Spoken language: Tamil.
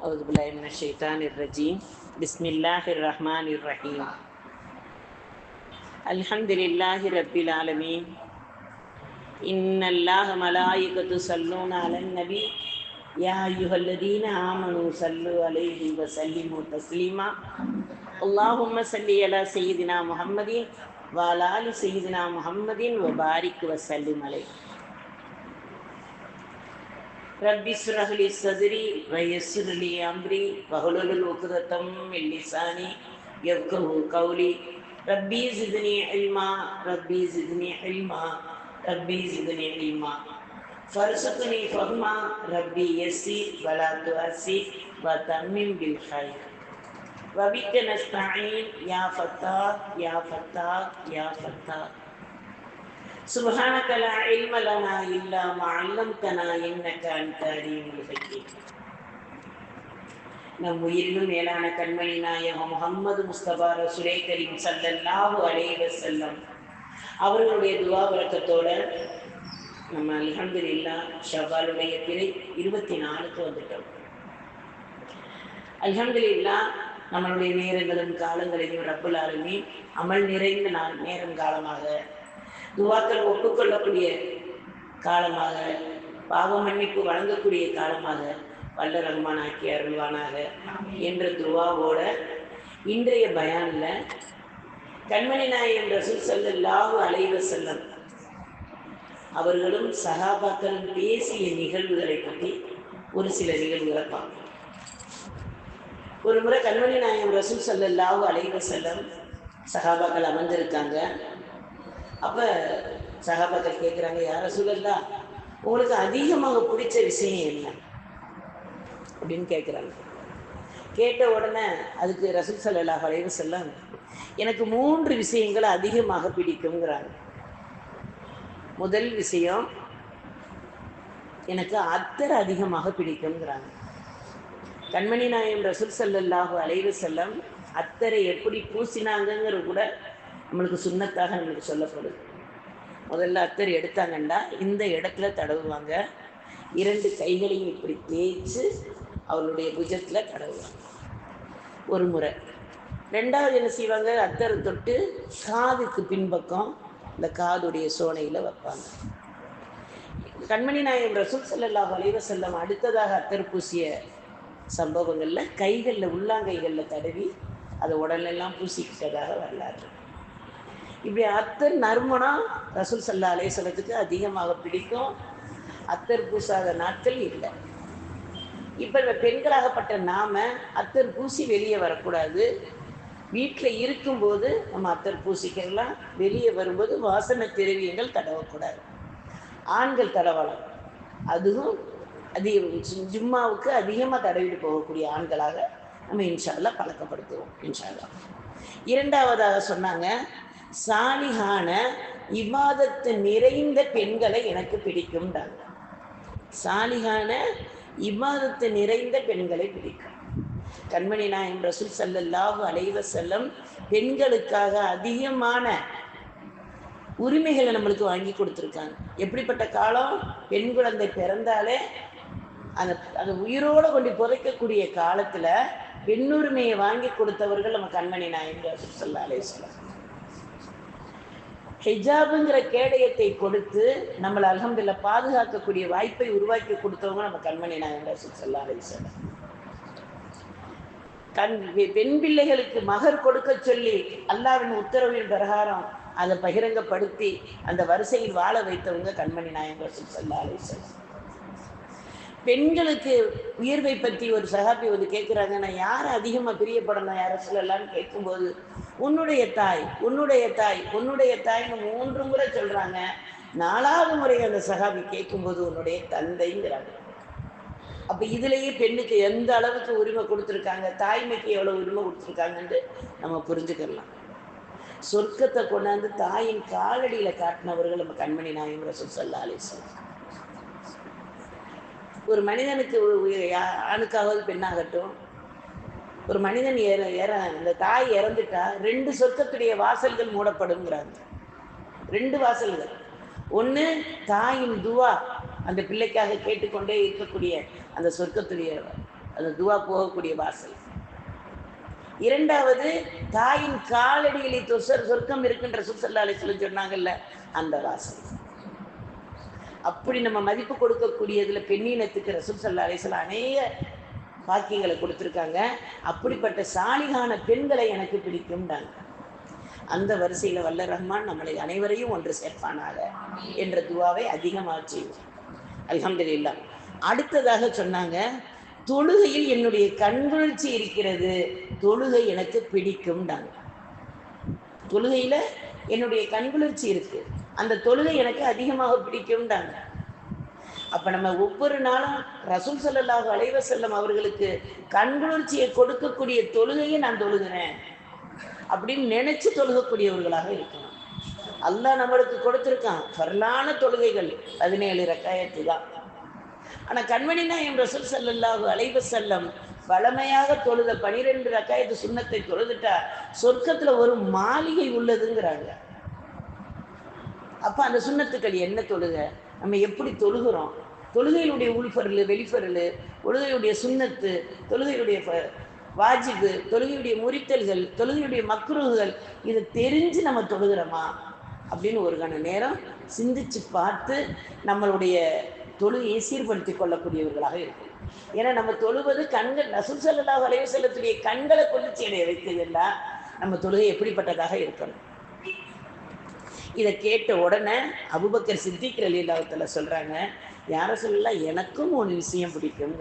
أعوذ بالله من الشيطان الرجيم بسم الله الرحمن الرحيم الحمد لله رب العالمين إن الله ملائكة يصلون على النبي يا أيها الذين آمنوا صلوا عليه وسلموا تسليما اللهم صل على سيدنا محمد وعلى آل سيدنا محمد وبارك وسلم عليه رب اشرح لي صدري ويسر لي امري واحلل عقدة من لساني يفقهوا قولي ربي زدني علما ربي زدني علما ربي زدني علما فارزقني فهما ربي يسير ولا تؤسر وتمم بالخير وبك نستعين يا فتاح يا فتاح يا فتاح سبحانك لا علم لنا إلا ما علمتنا إنك أنت عليم الحكيم நம் உயிரிலும் மேலான கண்மணி நாயகம் முகம்மது முஸ்தபா ரசுலை கரீம் சல்லல்லாஹு அலைஹி வஸல்லம் அவர்களுடைய துவா விளக்கத்தோட நம்ம அல்ஹம்துலில்லா ஷவ்வாலுடைய பிறை இருபத்தி நாலுக்கு வந்துட்டோம் அல்ஹம்துலில்லா நம்மளுடைய நேரங்களும் காலங்களையும் ரப்புல் ஆலமீன் அமல் நிறைந்த நாள் நேரம் காலமாக துவாக்கள் ஒப்புக்கொள்ளக்கூடிய காலமாக பாவ மன்னிப்பு வழங்கக்கூடிய காலமாக வல்ல ரகுமான் ஆக்கி அருள்வானாக என்ற துவாவோட இன்றைய பயானில் கண்மணி நாயகம் ரசூல் சல்லல்லாஹு அலைவ செல்லம் அவர்களும் சகாபாக்களும் பேசிய நிகழ்வுகளை பற்றி ஒரு சில நிகழ்வுகளை பார்ப்போம். ஒரு முறை கண்மணி நாயகம் ரசூல் சல்லல்லாஹு அலைவ செல்லம் சகாபாக்கள் அமர்ந்திருக்காங்க. அப்போ சகாபாக்கள் கேட்குறாங்க யார சூழல்லா உங்களுக்கு அதிகமாக பிடிச்ச விஷயம் என்ன? அப்படின்னு கேட்குறாங்க கேட்ட உடனே அதுக்கு ரசூல் சல்லா வளைவு செல்லம் எனக்கு மூன்று விஷயங்கள் அதிகமாக பிடிக்குங்கிறாங்க முதல் விஷயம் எனக்கு அத்தர் அதிகமாக பிடிக்குங்கிறாங்க கண்மணி நாயம் ரசூல் சல்லல்லாஹு அலைவு செல்லம் அத்தரை எப்படி பூசினாங்கங்கிறது கூட நம்மளுக்கு சுண்ணத்தாக நம்மளுக்கு சொல்லப்படுது முதல்ல அத்தர் எடுத்தாங்கன்னா இந்த இடத்துல தடவுவாங்க. இரண்டு கைகளையும் இப்படி தேய்ச்சி அவளுடைய புஜத்தில் தடவுவாங்க. ஒரு முறை. ரெண்டாவது என்ன செய்வாங்க? அத்தரை தொட்டு காதுக்கு பின்பக்கம் இந்த காதுடைய சோனையில் வைப்பாங்க. கண்மணி நாயகம் ரசூல் சல்லல்லா வலைவ செல்லம் அடுத்ததாக அத்தர் பூசிய சம்பவங்களில் கைகளில் உள்ளாங்கைகளில் தடவி அதை உடலெல்லாம் பூசிக்கிட்டதாக வரலாறு. இப்படி அத்தர் நறுமணம் ரசூல் சல்லா அலேஸ்வரத்துக்கு அதிகமாக பிடிக்கும். அத்தர் பூசாத நாட்கள் இல்லை. இப்போ பெண்களாகப்பட்ட நாம அத்தர் பூசி வெளியே வரக்கூடாது. வீட்டில் இருக்கும்போது நம்ம அத்தர் பூசிக்கலாம். வெளியே வரும்போது வாசனை திரவியங்கள் தடவக்கூடாது. ஆண்கள் தடவலாம். அதுவும் அதிக ஜும்மாவுக்கு அதிகமாக தடவிட்டு போகக்கூடிய ஆண்களாக நம்ம இன்ஷால்லாம் பழக்கப்படுத்துவோம் இன்ஷால்லா இரண்டாவதாக சொன்னாங்க சாலிகான இபாதத்து நிறைந்த பெண்களை எனக்கு பிடிக்கும்டாங்க சாலிகான இபாதத்து நிறைந்த பெண்களை பிடிக்கும். கண்மணி நாயம் ரசூல் சல்லல்லாஹு அலைவ செல்லம் பெண்களுக்காக அதிகமான உரிமைகளை நம்மளுக்கு வாங்கி கொடுத்துருக்காங்க. எப்படிப்பட்ட காலம்? பெண் குழந்தை பிறந்தாலே அந்த அந்த உயிரோடு கொண்டு புதைக்கக்கூடிய காலத்தில் பெண்ணுரிமையை வாங்கி கொடுத்தவர்கள் நம்ம கண்மணி நாயம் ரசூல் சல்லா அலே ஹிஜாபுங்கிற கேடயத்தை கொடுத்து நம்மளை அலமதுல பாதுகாக்கக்கூடிய வாய்ப்பை உருவாக்கி கொடுத்தவங்க நம்ம கண்மணி நாயகர் சொல்லா அலிசல்லம் கண் பெண் பிள்ளைகளுக்கு மகர் கொடுக்க சொல்லி அல்லாவின் உத்தரவின் பிரகாரம் அதை பகிரங்கப்படுத்தி அந்த வரிசையில் வாழ வைத்தவங்க கண்மணி நாயகர் சொல்லா அலிசல்லம் பெண்களுக்கு உயர்வை பற்றி ஒரு சகாபி வந்து கேட்குறாங்க. நான் யார் அதிகமாக பிரியப்படணும்? அரசுலலாம் கேட்கும்போது உன்னுடைய தாய் உன்னுடைய தாய் உன்னுடைய தாய்னு மூன்று முறை சொல்கிறாங்க நாலாவது முறை அந்த சகாபி கேட்கும்போது உன்னுடைய தந்தைங்கிறாங்க. அப்போ இதுலேயே பெண்ணுக்கு எந்த அளவுக்கு உரிமை கொடுத்துருக்காங்க? தாய்மைக்கு எவ்வளோ உரிமை கொடுத்துருக்காங்கன்ட்டு நம்ம புரிஞ்சுக்கலாம். சொர்க்கத்தை கொண்டாந்து தாயின் காலடியில் காட்டினவர்கள் நம்ம கண்மணி நாயம் ரசூல் சல்லா அலிஸ்லாம் ஒரு மனிதனுக்கு ஆணுக்காவது பெண்ணாகட்டும். ஒரு மனிதன் இற இற அந்த தாய் இறந்துட்டா ரெண்டு சொர்க்கத்துடைய வாசல்கள் மூடப்படுங்கிறாங்க ரெண்டு வாசல்கள். ஒன்று தாயின் துவா அந்த பிள்ளைக்காக கேட்டுக்கொண்டே இருக்கக்கூடிய அந்த சொர்க்கத்துடைய அந்த துவா போகக்கூடிய வாசல். இரண்டாவது தாயின் காலடியில் சொர் சொர்க்கம் இருக்கின்ற சுசல்லா அலிஸ்லம் சொன்னாங்கல்ல அந்த வாசல். அப்படி நம்ம மதிப்பு கொடுக்கக்கூடியதுல பெண்ணினத்துக்கு ரசூல் சல்லா அலிஸ்லாம் அநேக பாக்கியங்களை கொடுத்துருக்காங்க. அப்படிப்பட்ட சாலிகான பெண்களை எனக்கு பிடிக்கும்டாங்க. அந்த வரிசையில் வல்ல ரஹ்மான் நம்மளை அனைவரையும் ஒன்று சேர்ப்பானாக என்ற துவாவை அதிகமாக செய்வோம். அல்ஹம்துலில்லாஹ். அடுத்ததாக சொன்னாங்க தொழுகையில் என்னுடைய கண்குளிர்ச்சி இருக்கிறது தொழுகை எனக்கு பிடிக்கும்டாங்க. தொழுகையில என்னுடைய கண்குளிர்ச்சி இருக்கு. அந்த தொழுகை எனக்கு அதிகமாக பிடிக்கும்டாங்க. அப்ப நம்ம ஒவ்வொரு நாளும் ரசூல் செல்லல்லாக அலைவ செல்லம் அவர்களுக்கு கண்குளிர்ச்சியை கொடுக்கக்கூடிய தொழுகையை நான் தொழுகிறேன் அப்படின்னு நினைச்சு தொழுகக்கூடியவர்களாக இருக்கணும். அல்லாஹ் நம்மளுக்கு கொடுத்துருக்கான். ஃபர்லான தொழுகைகள். பதினேழு ரக்காயத்து தான். ஆனா கண்மணி நாயம் ரசூல் ஸல்லல்லாஹு அலைவ செல்லம் வளமையாக தொழுத பனிரெண்டு ரக்காயத்து சுண்ணத்தை தொழுதுட்டா சொர்க்கத்துல ஒரு மாளிகை உள்ளதுங்கிறாங்க. அப்போ அந்த சுண்ணத்துக்கள் என்ன தொழுக? நம்ம எப்படி தொழுகிறோம்? தொழுகையினுடைய உள்பொருள் வெளிப்பொருள் தொழுகையுடைய சுண்ணத்து தொழுகையுடைய வாஜிபு தொழுகையுடைய முறித்தல்கள் தொழுகையுடைய மக்ருகள் இதை தெரிஞ்சு நம்ம தொழுகிறோமா? அப்படின்னு ஒரு கண நேரம் சிந்திச்சு பார்த்து நம்மளுடைய தொழுகையை சீர்படுத்திக் கொள்ளக்கூடியவர்களாக இருக்கும் ஏன்னா நம்ம தொழுவது கண்கள் ரசூல் செல்லலாக அலைஹி செல்லத்துடைய கண்களை குளிர்ச்சி அடைய வைத்ததெல்லாம் நம்ம தொழுகை எப்படிப்பட்டதாக இருக்கணும்? இதை கேட்ட உடனே அபுபக்கர் சித்திக்கிற லீலாவத்தில் சொல்கிறாங்க யாரை சொல்லலாம் எனக்கும் ஒரு விஷயம் பிடிக்கும்